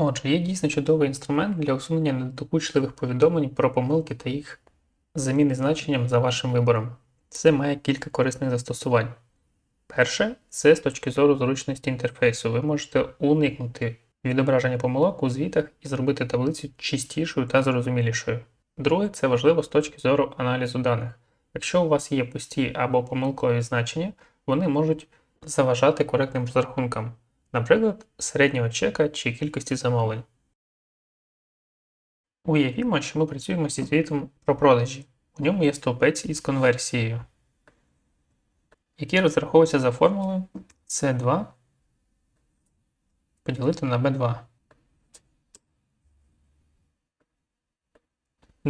Отже, є дійсно чудовий інструмент для усунення недокучливих повідомлень про помилки та їх заміни значенням за вашим вибором. Це має кілька корисних застосувань. Перше, це з точки зору зручності інтерфейсу. Ви можете уникнути відображення помилок у звітах і зробити таблицю чистішою та зрозумілішою. Друге, це важливо з точки зору аналізу даних. Якщо у вас є пусті або помилкові значення, вони можуть заважати коректним розрахункам, наприклад, середнього чека чи кількості замовлень. Уявімо, що ми працюємо зі звітом про продажі. У ньому є стовпець із конверсією, який розраховується за формулою C2 поділити на B2.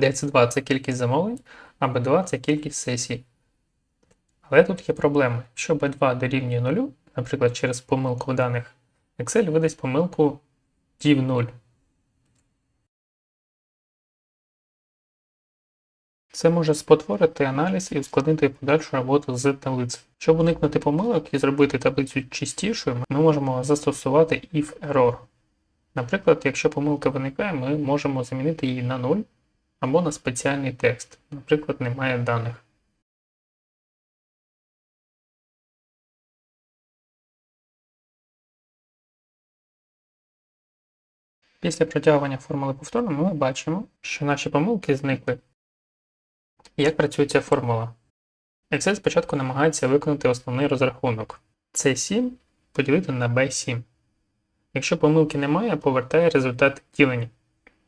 де C2 це кількість замовлень, а B2 це кількість сесій. Але тут є проблема. Якщо B2 дорівнює 0, наприклад, через помилку в даних, Excel видасть помилку div 0. Це може спотворити аналіз і ускладнити подальшу роботу з таблицею. Щоб уникнути помилок і зробити таблицю чистішою, ми можемо застосувати if error. Наприклад, якщо помилка виникає, ми можемо замінити її на 0 або на спеціальний текст, наприклад, немає даних. Після протягування формули повторно ми бачимо, що наші помилки зникли. Як працює ця формула? Excel спочатку намагається виконати основний розрахунок C7 поділити на B7. Якщо помилки немає, повертає результат ділення.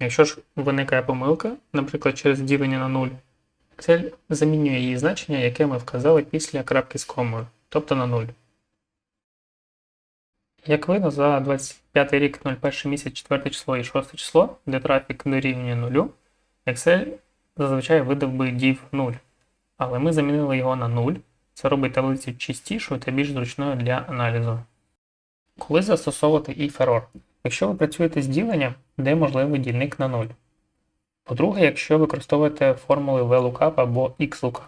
Якщо ж виникає помилка, наприклад, через ділення на 0, Excel замінює її значення, яке ми вказали після крапки з комою, тобто на 0. Як видно, за 25 рік 01 місяць 4 число і 6 число, де трафік дорівнює 0, Excel зазвичай видав би div 0. Але ми замінили його на 0. Це робить таблицю чистішою та більш зручною для аналізу. Коли застосовувати if error? Якщо ви працюєте з діленням, де можливий дільник на 0. По-друге, якщо використовуєте формули VLOOKUP або XLOOKUP,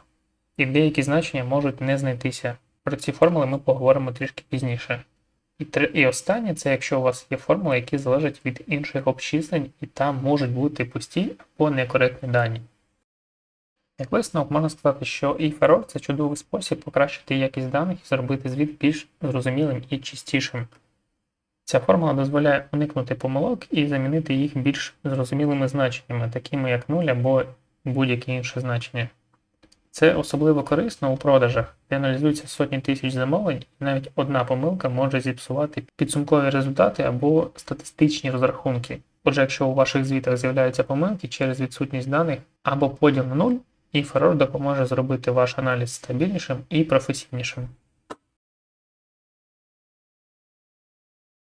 і деякі значення можуть не знайтися. Про ці формули ми поговоримо трішки пізніше. І, тр... і останнє це якщо у вас є формули, які залежать від інших обчислень, і там можуть бути пусті або некоректні дані. Як висновок можна сказати, що if error – це чудовий спосіб покращити якість даних і зробити звіт більш зрозумілим і чистішим. Ця формула дозволяє уникнути помилок і замінити їх більш зрозумілими значеннями, такими як 0 або будь-яке інше значення. Це особливо корисно у продажах, де аналізуються сотні тисяч замовлень, і навіть одна помилка може зіпсувати підсумкові результати або статистичні розрахунки. Отже, якщо у ваших звітах з'являються помилки через відсутність даних або поділ на нуль, і допоможе зробити ваш аналіз стабільнішим і професійнішим.